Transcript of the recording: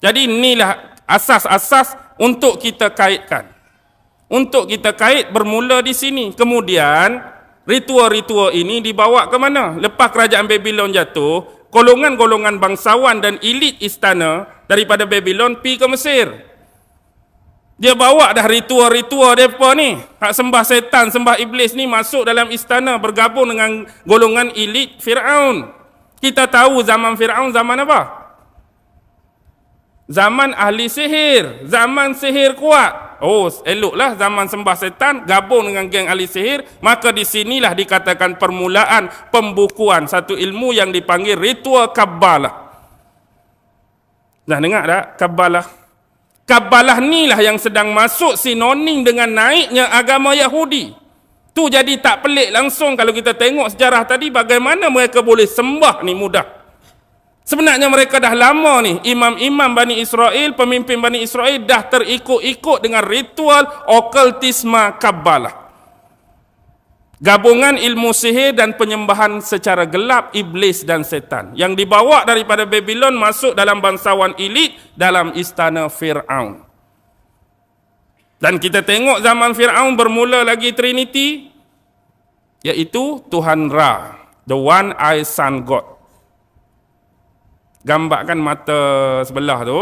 Jadi inilah asas-asas untuk kita kaitkan. Untuk kita kait bermula di sini. Kemudian ritual-ritual ini dibawa ke mana? Lepas kerajaan Babylon jatuh, golongan-golongan bangsawan dan elit istana daripada Babylon pi ke Mesir. Dia bawa dah ritual-ritual mereka ni. Hak sembah setan, sembah iblis ni masuk dalam istana bergabung dengan golongan elit Fir'aun. Kita tahu zaman Fir'aun zaman apa? Zaman ahli sihir. Zaman sihir kuat. Oh, eloklah zaman sembah setan gabung dengan geng ahli sihir. Maka di sinilah dikatakan permulaan pembukuan satu ilmu yang dipanggil ritual Kabbalah. Dah dengar tak? Kabbalah. Kabalah ni lah yang sedang masuk sinonim dengan naiknya agama Yahudi. Tu jadi tak pelik langsung kalau kita tengok sejarah tadi bagaimana mereka boleh sembah ni mudah. Sebenarnya mereka dah lama ni imam-imam Bani Israel, pemimpin Bani Israel dah terikut-ikut dengan ritual okultisme Kabbalah. Gabungan ilmu sihir dan penyembahan secara gelap iblis dan setan yang dibawa daripada Babylon masuk dalam bangsawan elit dalam istana Firaun. Dan kita tengok zaman Firaun bermula lagi Trinity iaitu Tuhan Ra, the one eye sun god. Gambarkan mata sebelah tu.